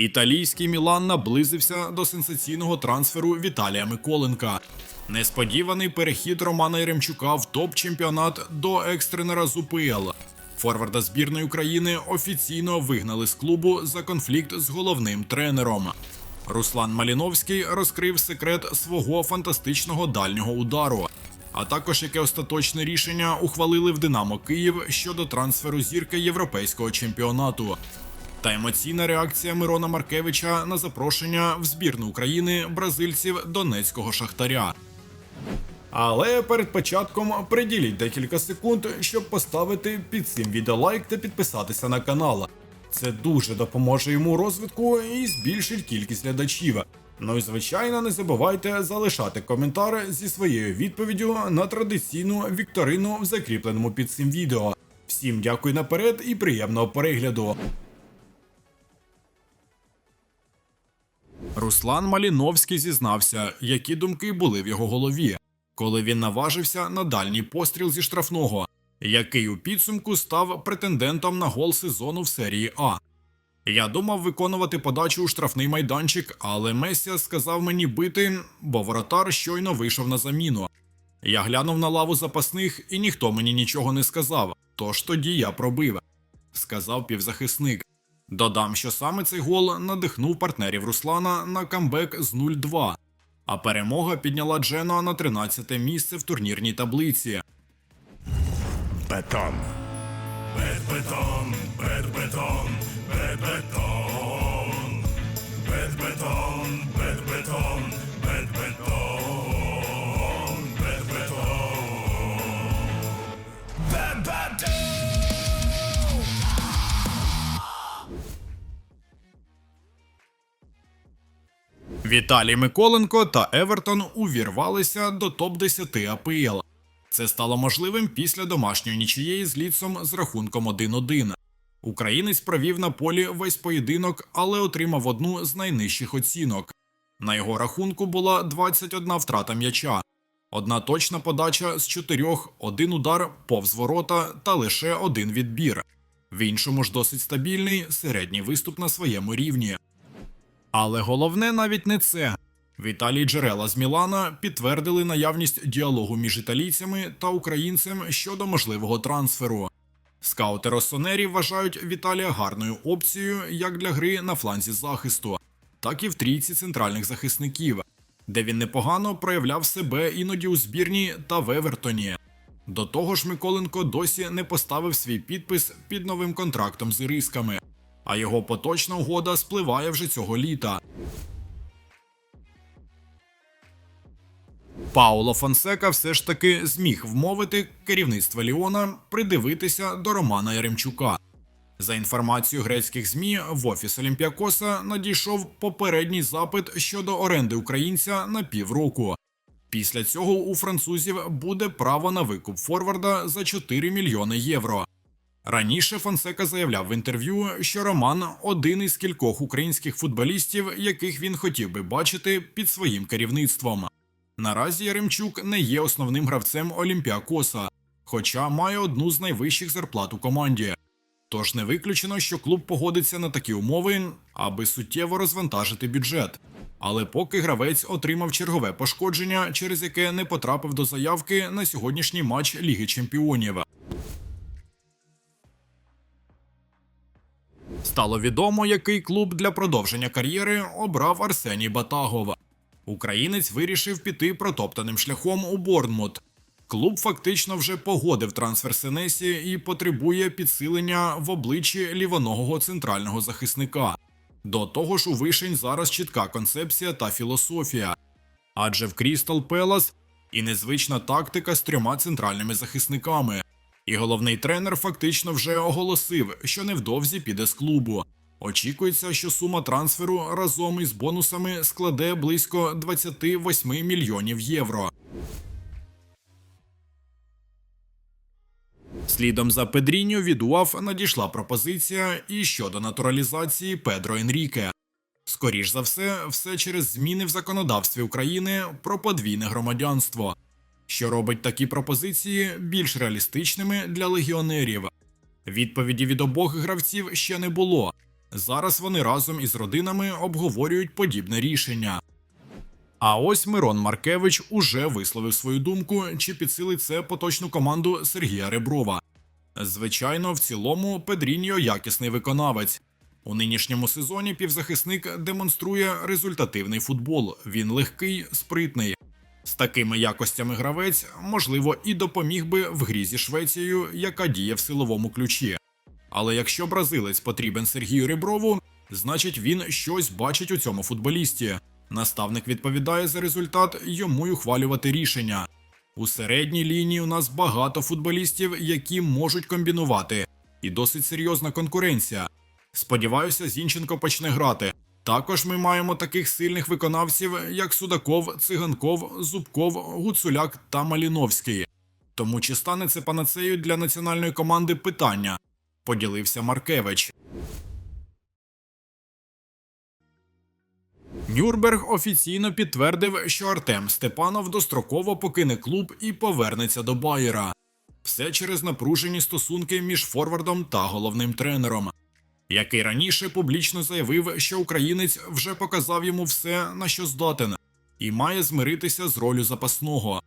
Італійський Мілан наблизився до сенсаційного трансферу Віталія Миколенка. Несподіваний перехід Романа Яремчука в топ-чемпіонат до екстренера з УПЛ. Форварда збірної України офіційно вигнали з клубу за конфлікт з головним тренером. Руслан Маліновський розкрив секрет свого фантастичного дальнього удару, а також яке остаточне рішення ухвалили в Динамо Київ щодо трансферу зірки європейського чемпіонату. Та емоційна реакція Мирона Маркевича на запрошення в збірну України бразильців Донецького шахтаря. Але перед початком приділіть декілька секунд, щоб поставити під цим відео лайк та підписатися на канал. Це дуже допоможе йому розвитку і збільшить кількість глядачів. Ну і звичайно, не забувайте залишати коментар зі своєю відповіддю на традиційну вікторину в закріпленому під цим відео. Всім дякую наперед і приємного перегляду. Руслан Маліновський зізнався, які думки були в його голові, коли він наважився на дальній постріл зі штрафного, який у підсумку став претендентом на гол сезону в серії А. Я думав виконувати подачу у штрафний майданчик, але Месія сказав мені бити, бо воротар щойно вийшов на заміну. Я глянув на лаву запасних, і ніхто мені нічого не сказав, тож тоді я пробив, сказав півзахисник. Додам, що саме цей гол надихнув партнерів Руслана на камбек з 0-2, а перемога підняла Джено на 13 місце в турнірній таблиці. Бетон. Бет-бетон, бет-бетон. Віталій Миколенко та Евертон увірвалися до топ-10 АПЛ. Це стало можливим після домашньої нічиєї з ліцом з рахунком 1-1. Українець провів на полі весь поєдинок, але отримав одну з найнижчих оцінок. На його рахунку була 21 втрата м'яча, одна точна подача з чотирьох, один удар повз ворота та лише один відбір. В іншому ж досить стабільний середній виступ на своєму рівні. Але головне навіть не це. Віталій Джерела з Мілана підтвердили наявність діалогу між італійцями та українцем щодо можливого трансферу. Скаути Росонері вважають Віталія гарною опцією як для гри на фланзі захисту, так і в трійці центральних захисників, де він непогано проявляв себе іноді у збірні та в Евертоні. До того ж, Миколенко досі не поставив свій підпис під новим контрактом з ірисками, а його поточна угода спливає вже цього літа. Пауло Фонсека все ж таки зміг вмовити керівництво Ліона придивитися до Романа Яремчука. За інформацією грецьких ЗМІ, в офіс Олімпіакоса надійшов попередній запит щодо оренди українця на півроку. Після цього у французів буде право на викуп форварда за 4 мільйони євро. Раніше Фонсека заявляв в інтерв'ю, що Роман один із кількох українських футболістів, яких він хотів би бачити під своїм керівництвом. Наразі Яремчук не є основним гравцем Олімпіакоса, хоча має одну з найвищих зарплат у команді. Тож не виключено, що клуб погодиться на такі умови, аби суттєво розвантажити бюджет. Але поки гравець отримав чергове пошкодження, через яке не потрапив до заявки на сьогоднішній матч Ліги Чемпіонів. Стало відомо, який клуб для продовження кар'єри обрав Арсеній Батагов. Українець вирішив піти протоптаним шляхом у Борнмут. Клуб фактично вже погодив трансфер Сенесі і потребує підсилення в обличчі лівоногого центрального захисника. До того ж, у вишень зараз чітка концепція та філософія. Адже в Крістал Пелас і незвична тактика з трьома центральними захисниками. І головний тренер фактично вже оголосив, що невдовзі піде з клубу. Очікується, що сума трансферу разом із бонусами складе близько 28 мільйонів євро. Слідом за Педріньо від УАФ надійшла пропозиція і щодо натуралізації Педро Енріке. Скоріш за все, все через зміни в законодавстві України про подвійне громадянство, що робить такі пропозиції більш реалістичними для легіонерів. Відповіді від обох гравців ще не було. Зараз вони разом із родинами обговорюють подібне рішення. А ось Мирон Маркевич уже висловив свою думку, чи підсилить це поточну команду Сергія Реброва. Звичайно, в цілому Педріньо якісний виконавець. У нинішньому сезоні півзахисник демонструє результативний футбол. Він легкий, спритний. З такими якостями гравець, можливо, і допоміг би в грі зі Швецією, яка діє в силовому ключі. Але якщо бразилець потрібен Сергію Реброву, значить він щось бачить у цьому футболісті. Наставник відповідає за результат, йому й ухвалювати рішення. У середній лінії у нас багато футболістів, які можуть комбінувати, і досить серйозна конкуренція. Сподіваюся, Зінченко почне грати. Також ми маємо таких сильних виконавців, як Судаков, Циганков, Зубков, Гуцуляк та Маліновський. Тому чи стане це панацею для національної команди питання? Поділився Маркевич. Нюрнберг офіційно підтвердив, що Артем Степанов достроково покине клуб і повернеться до Байера. Все через напружені стосунки між форвардом та головним тренером, який раніше публічно заявив, що українець вже показав йому все, на що здатен, і має змиритися з ролью запасного.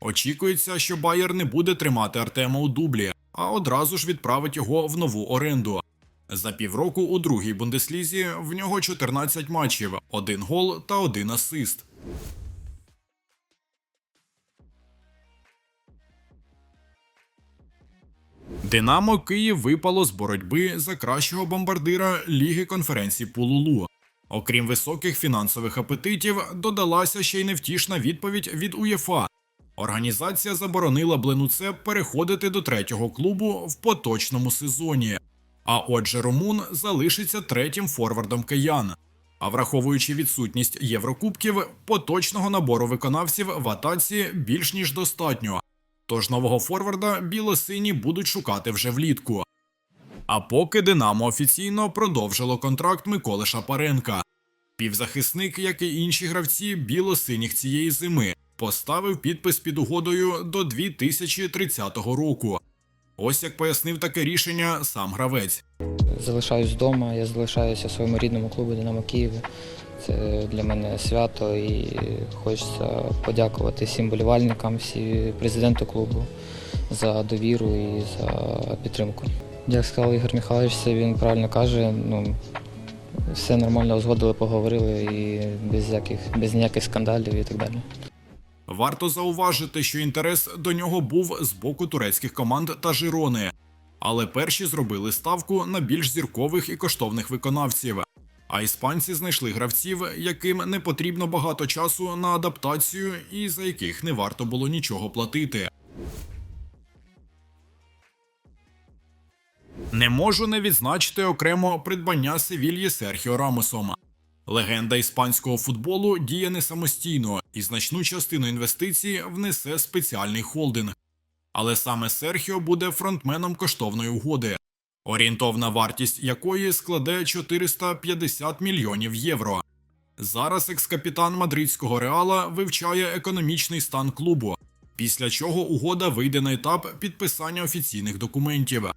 Очікується, що Байер не буде тримати Артема у дублі, а одразу ж відправить його в нову оренду. За півроку у другій бундеслізі в нього 14 матчів, один гол та один асист. Динамо Київ випало з боротьби за кращого бомбардира Ліги конференції Пулулу. Окрім високих фінансових апетитів, додалася ще й невтішна відповідь від УЄФА. Організація заборонила Бленуце переходити до третього клубу в поточному сезоні. А отже, Румун залишиться третім форвардом киян. А враховуючи відсутність Єврокубків, поточного набору виконавців в атаці більш ніж достатньо. Тож нового форварда білосині будуть шукати вже влітку. А поки Динамо офіційно продовжило контракт Миколи Шапаренка. Півзахисник, як і інші гравці білосиніх цієї зими, поставив підпис під угодою до 2030 року. Ось як пояснив таке рішення сам гравець. Залишаюсь вдома, я залишаюся в своєму рідному клубі Динамо Київ. Це для мене свято і хочеться подякувати всім болівальникам, всі президенту клубу за довіру і за підтримку. Як сказав Ігор Михайлович, це він правильно каже. Ну, все нормально узгодили, поговорили і без, яких, без ніяких скандалів і так далі. Варто зауважити, що інтерес до нього був з боку турецьких команд та Жирони, але перші зробили ставку на більш зіркових і коштовних виконавців. А іспанці знайшли гравців, яким не потрібно багато часу на адаптацію і за яких не варто було нічого платити. Не можу не відзначити окремо придбання Севільї Серхіо Рамосом. Легенда іспанського футболу діє не самостійно і значну частину інвестицій внесе спеціальний холдинг. Але саме Серхіо буде фронтменом коштовної угоди, орієнтовна вартість якої складе 450 мільйонів євро. Зараз екс-капітан мадридського реала вивчає економічний стан клубу, після чого угода вийде на етап підписання офіційних документів.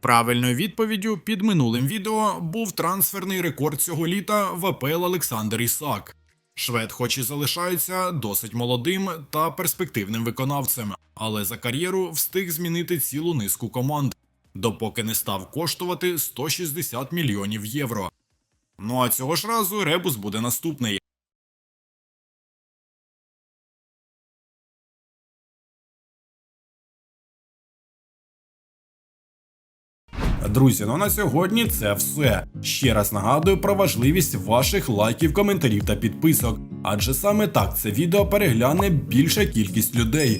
Правильною відповіддю під минулим відео був трансферний рекорд цього літа в АПЛ Олександр Ісак. Швед, хоч і залишається досить молодим та перспективним виконавцем, але за кар'єру встиг змінити цілу низку команд, допоки не став коштувати 160 мільйонів євро. Ну а цього ж разу ребус буде наступний. Друзі, ну на сьогодні це все. Ще раз нагадую про важливість ваших лайків, коментарів та підписок, адже саме так це відео перегляне більша кількість людей,